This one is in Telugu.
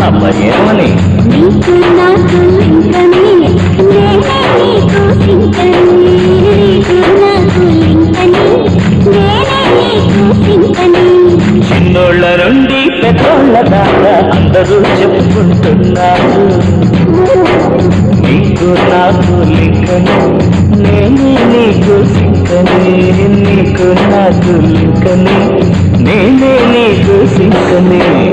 నాకు చిన్నోళ్ళ పెద్దోళ్ళ దాకా అందరూ చెప్పుకుంటున్నారు. నీకు నాకు నీకు సింకని నీకు నాకు లింకని నేనే నీకు me